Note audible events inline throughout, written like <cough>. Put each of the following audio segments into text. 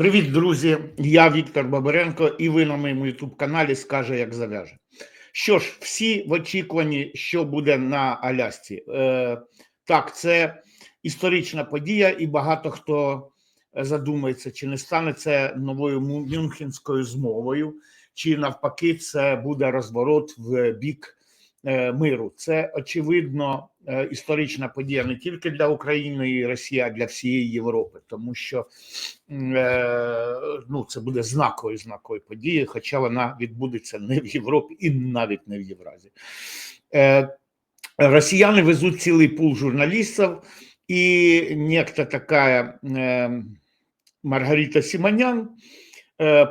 Привіт, друзі! Я Віктор Бабаренко, і ви на моєму youtube каналі скаже, як зав'яже. Що ж, всі в очікуванні, що буде на Алясці. Е, так, це історична подія, і багато хто задумається, чи не стане це новою Мюнхенською змовою, чи навпаки, це буде розворот в бік е, миру. Це очевидно е, історична подія не тільки для України і Росії, а для всієї Європи, тому що е, ну, це буде знаковою знаковою подією, хоча вона відбудеться не в Європі і навіть не в Євразії. Е, Росіяни везуть цілий пул журналістів, і некто така е, Маргарита Сіманян, е,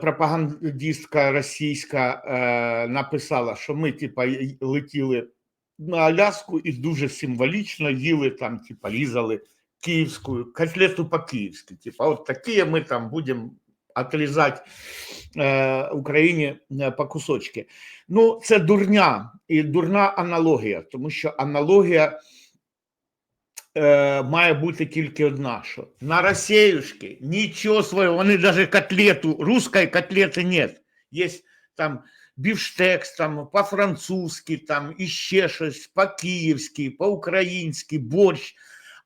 пропагандистка російська, е, написала, що ми типа летіли на Аляску і дуже символічно їли там, типа, різали київську котлету по-київськи. Типа, от такі ми там будемо отрізати е, Україні е, по кусочки. Ну, це дурня і дурна аналогія, тому що аналогія е, має бути тільки одна: що на Росіюшки нічого свого, вони навіть котлету, русської котлети нет. Є там бівштекс, там по-французьки, там іще щось, по-київськи, по-українськи, борщ.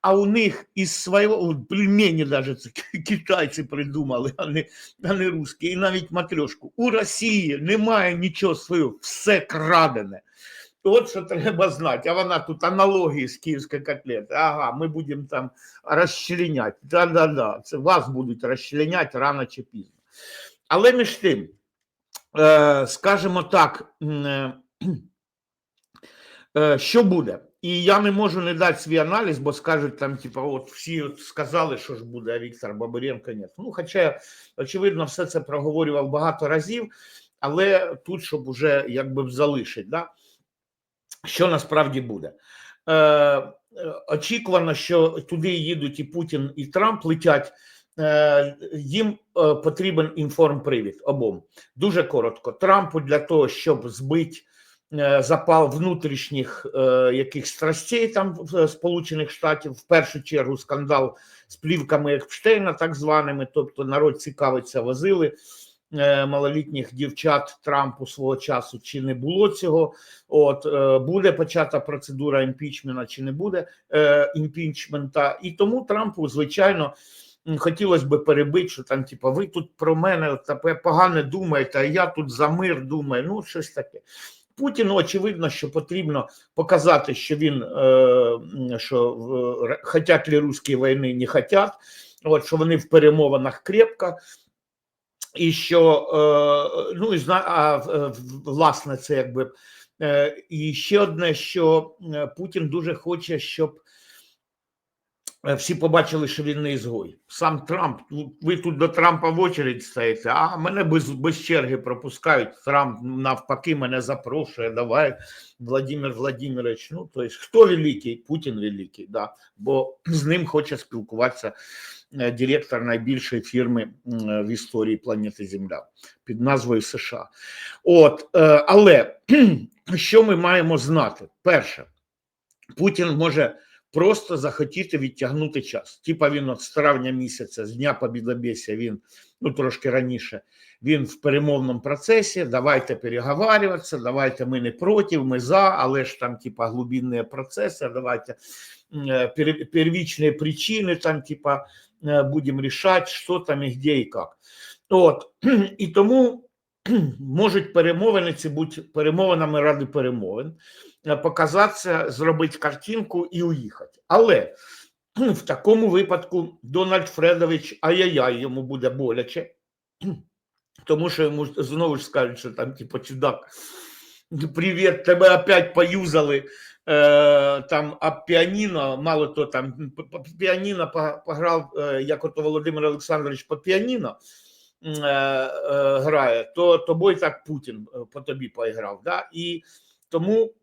А у них із свого от пельмені даже китайці придумали, а не, а не русські, і навіть матрешку. У Росії немає нічого свого, все крадене. От що треба знати. А вона тут аналогії з київської котлети. Ага, ми будемо там розчленяти. Да-да-да, це вас будуть розчленяти рано чи пізно. Але між тим, е, скажімо так, е, е, що буде? І я не можу не дати свій аналіз, бо скажуть там, типа, от всі сказали, що ж буде, а Віктор Бабаренко ні. Ну, хоча очевидно, все це проговорював багато разів, але тут, щоб уже якби залишити, да? Що насправді буде. Е, е, очікувано, що туди їдуть і Путін, і Трамп летять. Е, їм е, потрібен інформпривід обом. Дуже коротко. Трампу для того, щоб збити запал внутрішніх яких страстей там в Сполучених Штатів, в першу чергу скандал з плівками Епштейна, так званими, тобто народ цікавиться, возили малолітніх дівчат Трампу свого часу, чи не було цього. От е, буде почата процедура імпічмента, чи не буде е, імпічмента, і тому Трампу, звичайно. Хотілося б перебити, що там, типу, ви тут про мене таке погане думаєте, а я тут за мир думаю. Ну, щось таке. Путіну очевидно, що потрібно показати, що він е, що хотять ли русські війни, не хотять, от що вони в перемовинах крепко, і що е, ну і а власне це якби е, і ще одне, що е, Путін дуже хоче, щоб всі побачили, що він не ізгой. Сам Трамп, ну, ви тут до Трампа в очередь стоїте, а мене без, без черги пропускають. Трамп навпаки мене запрошує. Давай, Владимир Владимирович. Ну, то есть, хто великий? Путін великий, да. бо з ним хоче спілкуватися е, директор найбільшої фірми в історії планети Земля під назвою США. От, е, але що ми маємо знати? Перше, Путін може просто захотіти відтягнути час. Типа він от з травня місяця, з Дня Побідобєсія, він ну трошки раніше, він в перемовному процесі. Давайте переговарюватися, давайте ми не проти, ми за, але ж там, типа, глибинні процеси, давайте е, пер- первичні причини, там, типа, е, будемо рішати, що там і де і як. От <clears throat> і тому можуть перемовини ці бути перемовинами ради перемовин, показатися, зробити картинку і уїхати. Але в такому випадку Дональд Фредович ай-яй-яй, йому буде боляче, тому що йому знову ж скажуть, що там, типу, чудак, привіт, тебе опять поюзали. Е, там а піаніно, мало то там піаніно пограв, е, як ото Володимир Олександрович по піаніно е, е, грає, то тобою так Путін е, по тобі поіграв. Да? І тому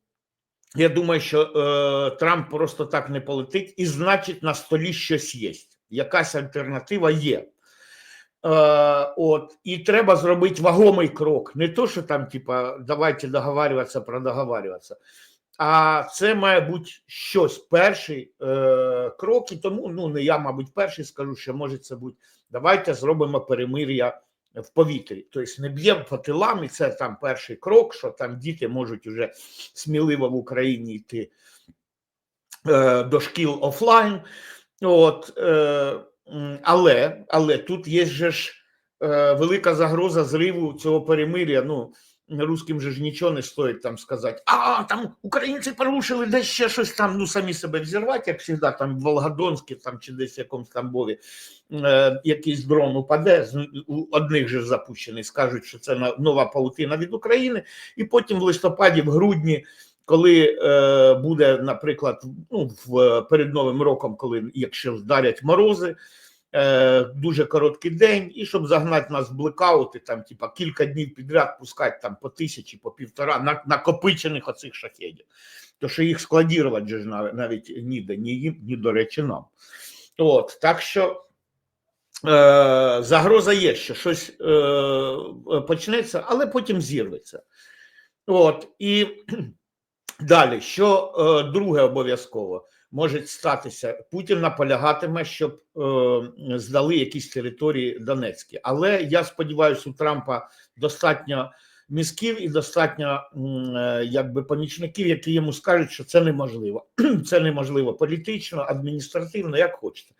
я думаю, що е, Трамп просто так не полетить, і значить на столі щось є. Якась альтернатива є. Е, от, і треба зробити вагомий крок. Не то, що там, типа, давайте договарюватися про договарюватися, А це має бути щось перший е, крок, і тому ну не я, мабуть, перший скажу, що може це бути. Давайте зробимо перемир'я в повітрі. Тобто не б'ємо по тилам, і це там перший крок, що там діти можуть уже сміливо в Україні йти е, до шкіл офлайн. От, е, але, але тут є же ж е, велика загроза зриву цього перемир'я. Ну, русським же ж нічого не стоїть там сказати, а там українці порушили десь ще щось там, ну самі себе взірвати, як завжди, там в Волгодонській там чи десь в якомусь Тамбові е, якийсь дрон упаде, у одних же запущений, скажуть, що це нова паутина від України, і потім в листопаді, в грудні, коли е, буде, наприклад, ну, в, перед Новим роком, коли якщо вдарять морози, е, дуже короткий день, і щоб загнати нас в блекаути, там, типа, кілька днів підряд пускати там по тисячі, по півтора на, накопичених оцих шахедів. То що їх складірувати ж навіть ніде, ні їм, ні, до речі, нам. От, так що е, загроза є, що щось е, почнеться, але потім зірветься. От, і <clears throat> далі, що е, друге обов'язково може статися, Путін наполягатиме, щоб е, здали якісь території Донецькі. Але я сподіваюся, у Трампа достатньо мізків і достатньо е, якби помічників, які йому скажуть, що це неможливо. <clears throat> Це неможливо політично, адміністративно, як хочете.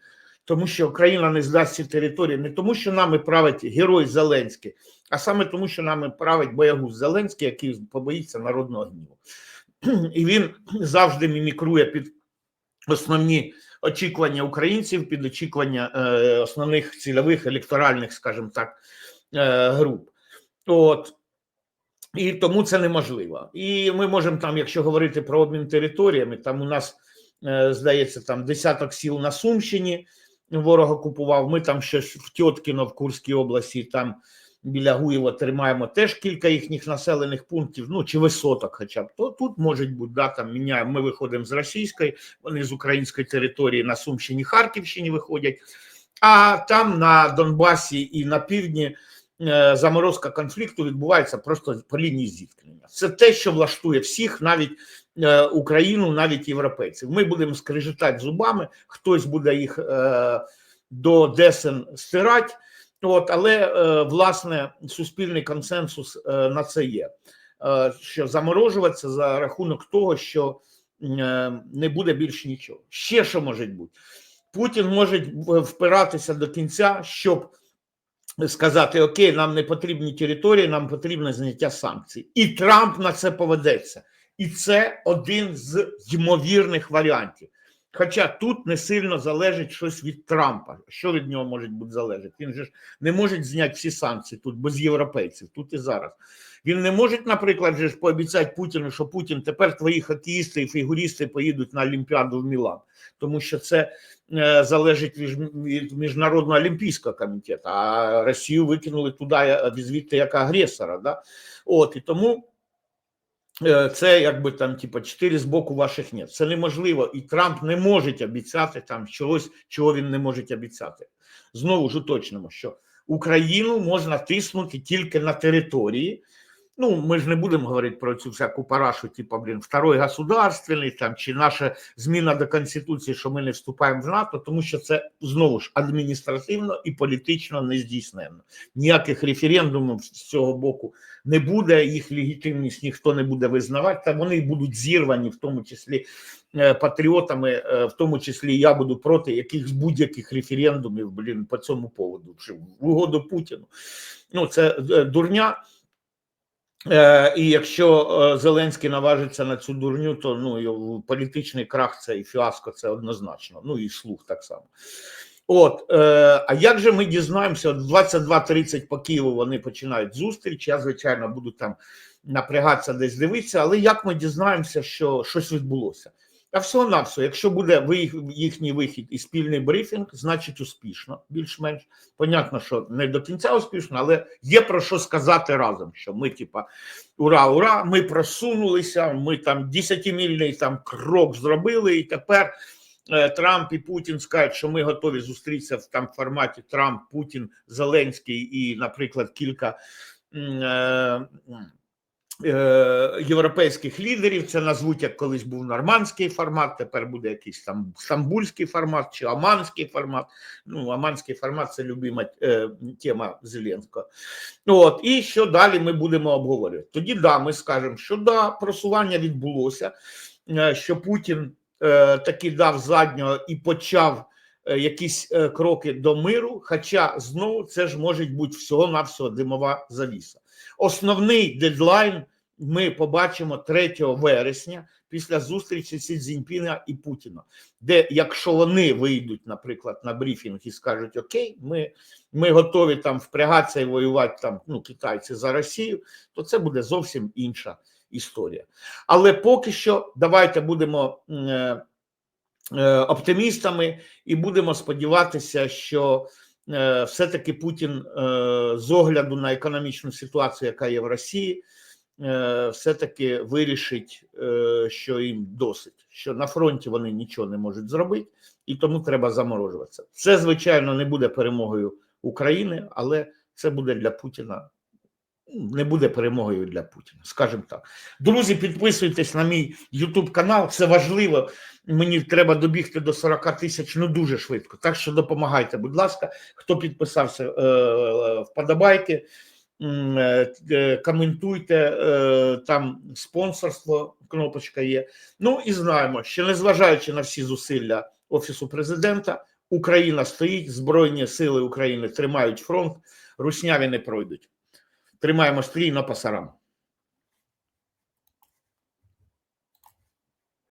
Тому що Україна не здасть ці території не тому, що нами править герой Зеленський, а саме тому, що нами править боягуз Зеленський, який побоїться народного гніву. <clears throat> І він завжди мімікрує під основні очікування українців, під очікування е, основних цільових електоральних, скажімо так, е, груп. От. І тому це неможливо. І ми можемо там, якщо говорити про обмін територіями, там у нас е, здається там десяток сіл на Сумщині. Ворог окупував. Ми там ще в Тьоткіно в Курській області, там біля Гуєва тримаємо теж кілька їхніх населених пунктів, ну чи висоток, хоча б то тут може бути да, там міняємо. Ми виходимо з російської, вони з української території на Сумщині, Харківщині виходять. А там на Донбасі і на півдні е, заморозка конфлікту відбувається просто по лінії зіткнення. Це те, що влаштує всіх, навіть е, Україну, навіть європейців. Ми будемо скрижетати зубами, хтось буде їх е, до десен стирати. От, але е, власне суспільний консенсус е, на це є. Е, Що заморожуватися за рахунок того, що не буде більш нічого. Ще що може бути? Путін може впиратися до кінця, щоб сказати: Окей, нам не потрібні території, нам потрібне зняття санкцій. І Трамп на це поведеться. І це один з ймовірних варіантів. Хоча тут не сильно залежить щось від Трампа. Що від нього може бути залежати? Він же ж не може зняти всі санкції тут без європейців, тут і зараз. Він не може, наприклад, же ж пообіцяти Путіну, що Путін тепер твої хокеїсти і фігуристи поїдуть на Олімпіаду в Мілан, тому що це е, залежить від, від міжнародного олімпійського комітету. А Росію викинули туди е, звідти як агресора. Да? От і тому. Е, Це якби там, типа, чотири з боку ваших ні. Це неможливо, і Трамп не може обіцяти там чогось, чого він не може обіцяти. Знову ж уточнимо, що Україну можна тиснути тільки на території. Ну, ми ж не будемо говорити про цю всяку парашу, типу, блін, второй государственний там чи наша зміна до Конституції, що ми не вступаємо в НАТО, тому що це знову ж адміністративно і політично не здійсненно. Ніяких референдумів з цього боку не буде, їх легітимність ніхто не буде визнавати, та вони будуть зірвані, в тому числі е, патріотами, е, в тому числі я буду проти якихось будь-яких референдумів, блін, по цьому поводу, в угоду Путіну. Ну, це е, дурня. Е, І якщо е, Зеленський наважиться на цю дурню, то ну політичний крах це і фіаско, це однозначно. Ну і слух так само. От, е, а як же ми дізнаємося? От в 22.30 по Києву вони починають зустріч. Я, звичайно, буду там напрягатися десь дивитися, але як ми дізнаємося, що щось відбулося? А всього на все, якщо буде їхній вихід і спільний брифінг, значить успішно, більш-менш. Понятно, що не до кінця успішно, але є про що сказати разом. Що ми, типа, ура, ура, ми просунулися, ми там 10-мільний там крок зробили, і тепер е, Трамп і Путін скажуть, що ми готові зустрітися в там форматі Трамп, Путін, Зеленський і, наприклад, кілька. е, європейських лідерів. Це назвуть як колись був нормандський формат, тепер буде якийсь там стамбульський формат чи оманський формат. Ну, оманський формат це любима е, тема Зеленського. От, і що далі ми будемо обговорювати? Тоді да, ми скажемо, що да, просування відбулося, е, що Путін е, таки дав заднього і почав е, якісь е, кроки до миру. Хоча знову це ж може бути всього-навсього димова завіса. Основний дедлайн ми побачимо 3 вересня після зустрічі Сі Цзіньпіна і Путіна, де якщо вони вийдуть, наприклад, на брифінг і скажуть Окей, ми, ми готові там впрягатися і воювати там ну, китайці за Росію, то це буде зовсім інша історія. Але поки що давайте будемо е, е, оптимістами і будемо сподіватися, що все-таки Путін е, з огляду на економічну ситуацію, яка є в Росії, е, все-таки вирішить, е, що їм досить, що на фронті вони нічого не можуть зробити, і тому треба заморожуватися. Це, звичайно, не буде перемогою України, але це буде для Путіна. Не буде перемогою для Путіна, скажімо так. Друзі, підписуйтесь на мій YouTube канал. Це важливо. Мені треба добігти до 40 тисяч ну дуже швидко. Так що допомагайте, будь ласка, хто підписався, е, е, вподобайки, м, е, е, коментуйте, е, там спонсорство, кнопочка є. Ну і знаємо, що незважаючи на всі зусилля Офісу президента, Україна стоїть, Збройні сили України тримають фронт, русняві не пройдуть. Тримаємо стрій на пасарам.